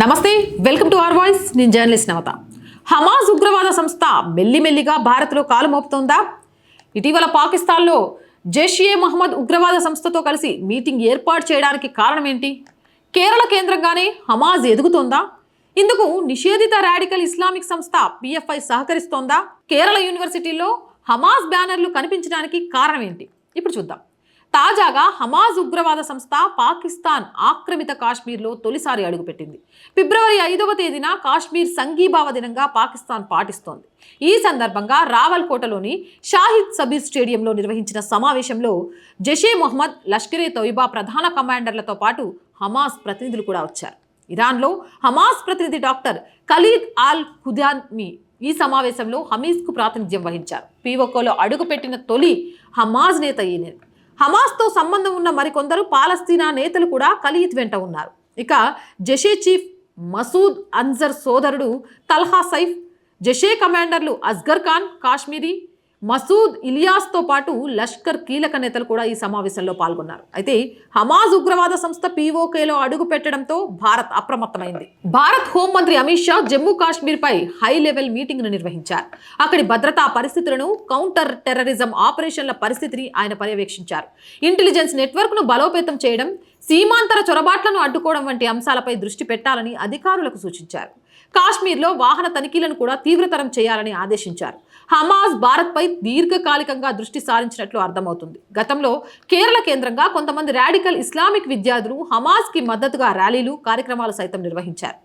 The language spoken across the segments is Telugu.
నమస్తే వెల్కమ్ టు ఆర్ వాయిస్. నేను జర్నలిస్ట్ నవత. హమాజ్ ఉగ్రవాద సంస్థ మెల్లిమెల్లిగా భారత్లో కాలు మోపుతోందా? ఇటీవల పాకిస్తాన్లో జైషియే మహమ్మద్ ఉగ్రవాద సంస్థతో కలిసి మీటింగ్ ఏర్పాటు చేయడానికి కారణం ఏంటి కేరళ కేంద్రంగానే హమాజ్ ఎదుగుతోందా? ఇందుకు నిషేధిత రాడికల్ ఇస్లామిక్ సంస్థ పిఎఫ్ఐ సహకరిస్తోందా? కేరళ యూనివర్సిటీలో హమాజ్ బ్యానర్లు కనిపించడానికి కారణం ఏంటి ఇప్పుడు చూద్దాం. తాజాగా హమాజ్ ఉగ్రవాద సంస్థ పాకిస్తాన్ ఆక్రమిత కాశ్మీర్లో తొలిసారి అడుగుపెట్టింది. ఫిబ్రవరి ఐదవ తేదీన కాశ్మీర్ సంఘీభావ దినంగా పాకిస్తాన్ పాటిస్తోంది. ఈ సందర్భంగా రావల్కోటలోని షాహిద్ సబీర్ స్టేడియంలో నిర్వహించిన సమావేశంలో జషే మొహమ్మద్ లష్కరే తొయిబా ప్రధాన కమాండర్లతో పాటు హమాస్ ప్రతినిధులు కూడా వచ్చారు. ఇరాన్లో హమాస్ ప్రతినిధి డాక్టర్ ఖలీద్ ఆల్ ఖుదాన్మి ఈ సమావేశంలో హమీజ్కు ప్రాతినిధ్యం వహించారు. పీఓకోలో అడుగుపెట్టిన తొలి హమాజ్ నేత ఈయన. హమాస్తో సంబంధం ఉన్న మరికొందరు పాలస్తీనా నేతలు కూడా ఖలీద్ వెంట ఉన్నారు. ఇక జషే చీఫ్ మసూద్ అన్జర్ సోదరుడు తల్హా సైఫ్ జషే కమాండర్లు అస్గర్ ఖాన్ కాశ్మీరీ మసూద్ ఇలియాస్తో పాటు లష్కర్ కీలక నేతలు కూడా ఈ సమావేశంలో పాల్గొన్నారు. అయితే హమాజ్ ఉగ్రవాద సంస్థ పీఓకేలో అడుగు పెట్టడంతో భారత్ అప్రమత్తమైంది. భారత్ హోంమంత్రి అమిత్ షా జమ్మూ కాశ్మీర్పై హై లెవెల్ మీటింగ్ను నిర్వహించారు. అక్కడి భద్రతా పరిస్థితులను కౌంటర్ టెర్రరిజం ఆపరేషన్ల పరిస్థితిని ఆయన పర్యవేక్షించారు. ఇంటెలిజెన్స్ నెట్వర్క్ను బలోపేతం చేయడం సీమాంతర చొరబాట్లను అడ్డుకోవడం వంటి అంశాలపై దృష్టి పెట్టాలని అధికారులకు సూచించారు. కాశ్మీర్లో వాహన తనిఖీలను కూడా తీవ్రతరం చేయాలని ఆదేశించారు. హమాజ్ భారత్పై దీర్ఘకాలికంగా దృష్టి సారించినట్లు అర్థమవుతుంది. గతంలో కేరళ కేంద్రంగా కొంతమంది రాడికల్ ఇస్లామిక్ విద్యార్థులు హమాజ్కి మద్దతుగా ర్యాలీలు కార్యక్రమాలు సైతం నిర్వహించారు.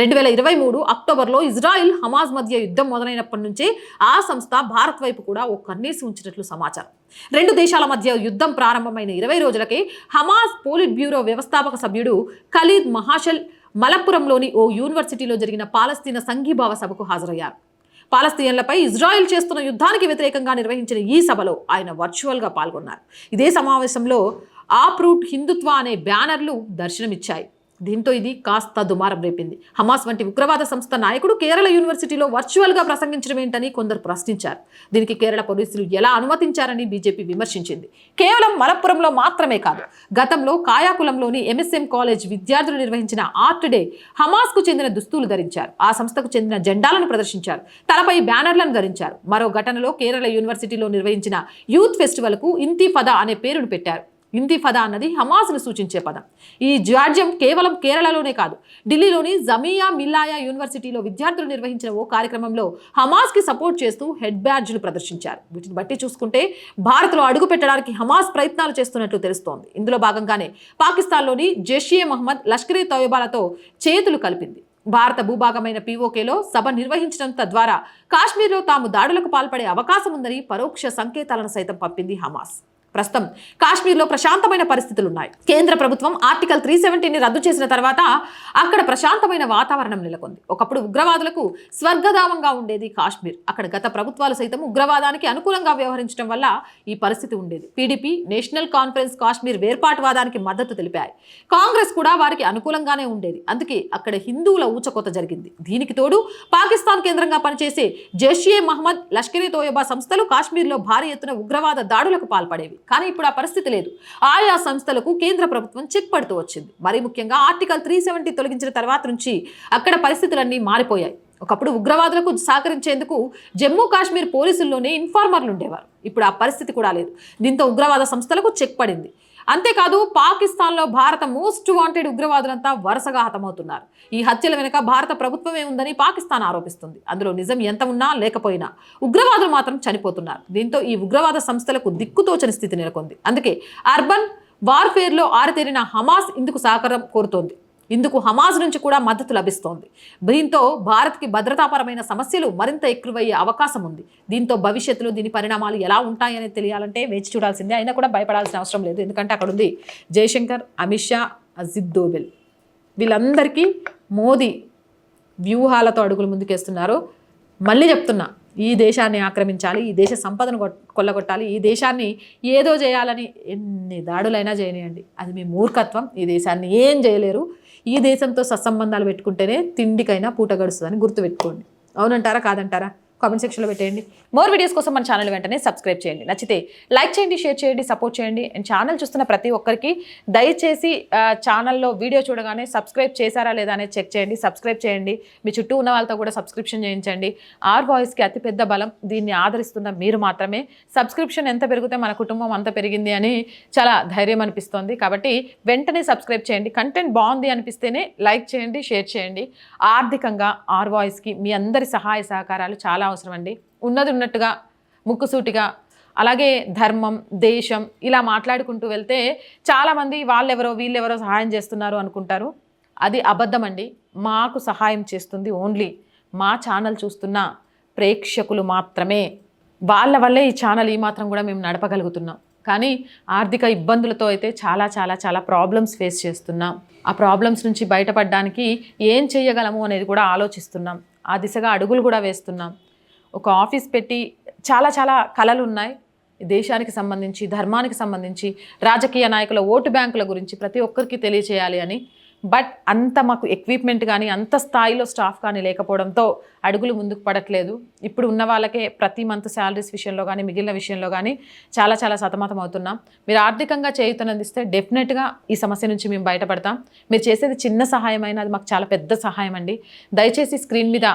రెండు వేల ఇరవై మూడు అక్టోబర్లో ఇజ్రాయిల్ హమాజ్ మధ్య యుద్ధం మొదలైనప్పటి నుంచే ఆ సంస్థ భారత్ వైపు కూడా ఓ కన్నేసి ఉంచినట్లు సమాచారం. రెండు దేశాల మధ్య యుద్ధం ప్రారంభమైన ఇరవై రోజులకే హమాజ్ పోలిట్ బ్యూరో వ్యవస్థాపక సభ్యుడు ఖలీద్ మహాషల్ మలప్పురంలోని ఓ యూనివర్సిటీలో జరిగిన పాలస్తీన సంఘీభావ సభకు హాజరయ్యారు. పాలస్తీన్లపై ఇజ్రాయెల్ చేస్తున్న యుద్ధానికి వ్యతిరేకంగా నిర్వహించిన ఈ సభలో ఆయన వర్చువల్గా పాల్గొన్నారు. ఇదే సమావేశంలో ఆప్రూట్ హిందుత్వ అనే బ్యానర్లు దర్శనమిచ్చాయి. దీంతో ఇది కాస్త దుమారం రేపింది. హమాస్ వంటి ఉగ్రవాద సంస్థ నాయకుడు కేరళ యూనివర్సిటీలో వర్చువల్గా ప్రసంగించడం ఏంటని కొందరు ప్రశ్నించారు. దీనికి కేరళ పోలీసులు ఎలా అనుమతించారని బీజేపీ విమర్శించింది. కేవలం మలప్పురంలో మాత్రమే కాదు గతంలో కాయాకులంలోని ఎంఎస్ఎం కాలేజ్ విద్యార్థులు నిర్వహించిన ఆర్ట్ డే హమాస్కు చెందిన దుస్తులు ధరించారు. ఆ సంస్థకు చెందిన జెండాలను ప్రదర్శించారు. తలపై బ్యానర్లను ధరించారు. మరో ఘటనలో కేరళ యూనివర్సిటీలో నిర్వహించిన యూత్ ఫెస్టివల్కు ఇంతిఫదా అనే పేరును పెట్టారు. ఇంతిఫదా అన్నది హమాస్ను సూచించే పదం. ఈ జాడ్యం కేవలం కేరళలోనే కాదు ఢిల్లీలోని జమియా మిల్లాయా యూనివర్సిటీలో విద్యార్థులు నిర్వహించిన ఓ కార్యక్రమంలో హమాస్కి సపోర్ట్ చేస్తూ హెడ్ బ్యాడ్జ్లు ప్రదర్శించారు. వీటిని బట్టి చూసుకుంటే భారత్లో అడుగు పెట్టడానికి హమాస్ ప్రయత్నాలు చేస్తున్నట్లు తెలుస్తోంది. ఇందులో భాగంగానే పాకిస్తాన్లోని జైషే మహమ్మద్ లష్కరే తోయబాలతో చేతులు కలిపింది. భారత భూభాగమైన పీఓకేలో సభ నిర్వహించడం తద్వారా కాశ్మీర్లో తాము దాడులకు పాల్పడే అవకాశం ఉందని పరోక్ష సంకేతాలను సైతం పంపింది హమాస్. ప్రస్తుతం కాశ్మీర్లో ప్రశాంతమైన పరిస్థితులు ఉన్నాయి కేంద్ర ప్రభుత్వం ఆర్టికల్ త్రీ సెవెంటీని రద్దు చేసిన తర్వాత అక్కడ ప్రశాంతమైన వాతావరణం నెలకొంది. ఒకప్పుడు ఉగ్రవాదులకు స్వర్గధామంగా ఉండేది కాశ్మీర్. అక్కడ గత ప్రభుత్వాలు సైతం ఉగ్రవాదానికి అనుకూలంగా వ్యవహరించడం వల్ల ఈ పరిస్థితి ఉండేది. పీడీపీ నేషనల్ కాన్ఫరెన్స్ కాశ్మీర్ వేర్పాటువాదానికి మద్దతు తెలిపాయి. కాంగ్రెస్ కూడా వారికి అనుకూలంగానే ఉండేది. అందుకే అక్కడ హిందువుల ఊచకోత జరిగింది. దీనికి తోడు పాకిస్తాన్ కేంద్రంగా పనిచేసే జైషియే మహమ్మద్ లష్కరే తోయబా సంస్థలు కాశ్మీర్లో భారీ ఎత్తున ఉగ్రవాద దాడులకు పాల్పడేవి. కానీ ఇప్పుడు ఆ పరిస్థితి లేదు. ఆయా సంస్థలకు కేంద్ర ప్రభుత్వం చెక్ పడుతూ వచ్చింది. మరీ ముఖ్యంగా ఆర్టికల్ త్రీ సెవెంటీ తొలగించిన తర్వాత నుంచి అక్కడ పరిస్థితులన్నీ మారిపోయాయి. ఒకప్పుడు ఉగ్రవాదులకు సహకరించేందుకు జమ్మూ కాశ్మీర్ పోలీసుల్లోనే ఇన్ఫార్మర్లు ఉండేవారు. ఇప్పుడు ఆ పరిస్థితి కూడా లేదు. దీంతో ఉగ్రవాద సంస్థలకు చెక్ పడింది. అంతేకాదు పాకిస్తాన్లో భారత మోస్ట్ వాంటెడ్ ఉగ్రవాదులంతా వరుసగా హతమవుతున్నారు. ఈ హత్యల వెనుక భారత ప్రభుత్వమే ఉందని పాకిస్తాన్ ఆరోపిస్తుంది. అందులో నిజం ఎంత ఉన్నా లేకపోయినా ఉగ్రవాదులు మాత్రం చనిపోతున్నారు. దీంతో ఈ ఉగ్రవాద సంస్థలకు దిక్కుతోచని స్థితి నెలకొంది. అందుకే అర్బన్ వార్ఫేర్లో ఆరితేరిన హమాస్ ఇందుకు సహకారం కోరుతోంది. ఇందుకు హమాజ్ నుంచి కూడా మద్దతు లభిస్తోంది. దీంతో భారత్కి భద్రతాపరమైన సమస్యలు మరింత ఎక్కువయ్యే అవకాశం ఉంది. దీంతో భవిష్యత్తులో దీని పరిణామాలు ఎలా ఉంటాయని తెలియాలంటే వేచి చూడాల్సిందే. అయినా కూడా భయపడాల్సిన అవసరం లేదు. ఎందుకంటే అక్కడ ఉంది జయశంకర్ అమిత్ షా అజిత్ దోబెల్ వీళ్ళందరికీ మోదీ వ్యూహాలతో అడుగులు ముందుకేస్తున్నారు. మళ్ళీ చెప్తున్నా ఈ దేశాన్ని ఆక్రమించాలి ఈ దేశ సంపదను కొల్లగొట్టాలి ఈ దేశాన్ని ఏదో చేయాలని ఎన్ని దాడులైనా చేయనియండి. అది మీ మూర్ఖత్వం. ఈ దేశాన్ని ఏం చేయలేరు. ఈ దేశంతో సత్సంబంధాలు పెట్టుకుంటేనే తిండికైనా పూట గడుస్తుందని గుర్తుపెట్టుకోండి. అవునంటారా కాదంటారా? కామెంట్ సెక్షన్లో పెట్టేయండి. మోర్ వీడియోస్ కోసం మన ఛానల్ వెంటనే సబ్స్క్రైబ్ చేయండి. నచ్చితే లైక్ చేయండి షేర్ చేయండి సపోర్ట్ చేయండి. అండ్ ఛానల్ చూస్తున్న ప్రతి ఒక్కరికి దయచేసి ఛానల్లో వీడియో చూడగానే సబ్స్క్రైబ్ చేశారా లేదా అనేది చెక్ చేయండి సబ్స్క్రైబ్ చేయండి. మీ చుట్టూ ఉన్న వాళ్ళతో కూడా సబ్స్క్రిప్షన్ చేయించండి. ఆర్ వాయిస్కి అతిపెద్ద బలం దీన్ని ఆదరిస్తున్న మీరు మాత్రమే. సబ్స్క్రిప్షన్ ఎంత పెరిగితే మన కుటుంబం అంత పెరిగింది అని చాలా ధైర్యం అనిపిస్తోంది. కాబట్టి వెంటనే సబ్స్క్రైబ్ చేయండి. కంటెంట్ బాగుంది అనిపిస్తేనే లైక్ చేయండి షేర్ చేయండి. ఆర్థికంగా ఆర్ వాయిస్కి మీ అందరి సహాయ సహకారాలు చాలా అవసరం అండి ఉన్నది ఉన్నట్టుగా ముక్కుసూటిగా అలాగే ధర్మం దేశం ఇలా మాట్లాడుకుంటూ వెళ్తే చాలామంది వాళ్ళెవరో వీళ్ళెవరో సహాయం చేస్తున్నారు అనుకుంటారు. అది అబద్ధం అండి మాకు సహాయం చేస్తుంది ఓన్లీ మా ఛానల్ చూస్తున్న ప్రేక్షకులు మాత్రమే. వాళ్ళ వల్లే ఈ ఛానల్ ఈ మాత్రం కూడా మేము నడపగలుగుతున్నాం. కానీ ఆర్థిక ఇబ్బందులతో అయితే చాలా చాలా చాలా ప్రాబ్లమ్స్ ఫేస్ చేస్తున్నాం. ఆ ప్రాబ్లమ్స్ నుంచి బయటపడడానికి ఏం చేయగలము అనేది కూడా ఆలోచిస్తున్నాం. ఆ దిశగా అడుగులు కూడా వేస్తున్నాం. ఒక ఆఫీస్ పెట్టి చాలా చాలా కళలు ఉన్నాయి దేశానికి సంబంధించి ధర్మానికి సంబంధించి రాజకీయ నాయకుల ఓటు బ్యాంకుల గురించి ప్రతి ఒక్కరికి తెలియచేయాలి అని. బట్ అంత మాకు ఎక్విప్మెంట్ కానీ అంత స్థాయిలో స్టాఫ్ కానీ లేకపోవడంతో అడుగులు ముందుకు పడట్లేదు. ఇప్పుడు ఉన్న వాళ్ళకే ప్రతి మంత్ శాలరీస్ విషయంలో కానీ మిగిలిన విషయంలో కానీ చాలా చాలా సతమతం అవుతున్నాం. మీరు ఆర్థికంగా చేయుతనందిస్తే డెఫినెట్గా ఈ సమస్య నుంచి మేము బయటపడతాం. మీరు చేసేది చిన్న సహాయం అయినా అది మాకు చాలా పెద్ద సహాయం అండి. దయచేసి స్క్రీన్ మీద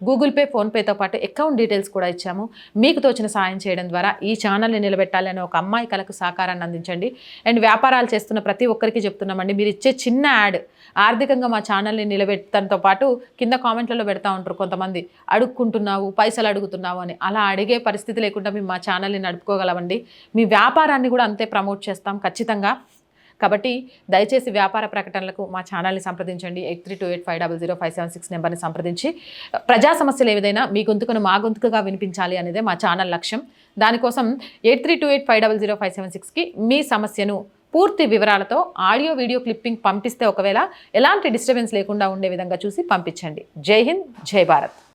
గూగుల్ పే ఫోన్పేతో పాటు అకౌంట్ డీటెయిల్స్ కూడా ఇచ్చాము. మీకు తోచిన సాయం చేయడం ద్వారా ఈ ఛానల్ని నిలబెట్టాలని ఒక అమ్మాయి కళకు సహకారాన్ని అందించండి. అండ్ వ్యాపారాలు చేస్తున్న ప్రతి ఒక్కరికి చెప్తున్నామండి మీరు ఇచ్చే చిన్న యాడ్ ఆర్థికంగా మా ఛానల్ని నిలబెట్టడంతో పాటు కింద కామెంట్లలో పెడతా ఉంటారు కొంతమంది. అడుక్కుంటున్నావు పైసలు అడుగుతున్నావు అని. అలా అడిగే పరిస్థితి లేకుండా మేము మా ఛానల్ని నడుపుకోగలమండి. మీ వ్యాపారాన్ని కూడా అంతే ప్రమోట్ చేస్తాం ఖచ్చితంగా. కాబట్టి దయచేసి వ్యాపార ప్రకటనలకు మా ఛానల్ని సంప్రదించండి. Eight three two eight five double zero five seven six నెంబర్ని సంప్రదించి. ప్రజా సమస్యలు ఏదైనా మీ గొంతుకును మా గొంతుకుగా వినిపించాలి అనేదే మా ఛానల్ లక్ష్యం. దానికోసం eight three two eight five double zero five seven సిక్స్కి మీ సమస్యను పూర్తి వివరాలతో ఆడియో వీడియో క్లిప్పింగ్ పంపిస్తే ఒకవేళ ఎలాంటి డిస్టర్బెన్స్ లేకుండా ఉండే విధంగా చూసి పంపించండి. జై హింద్ జై భారత్.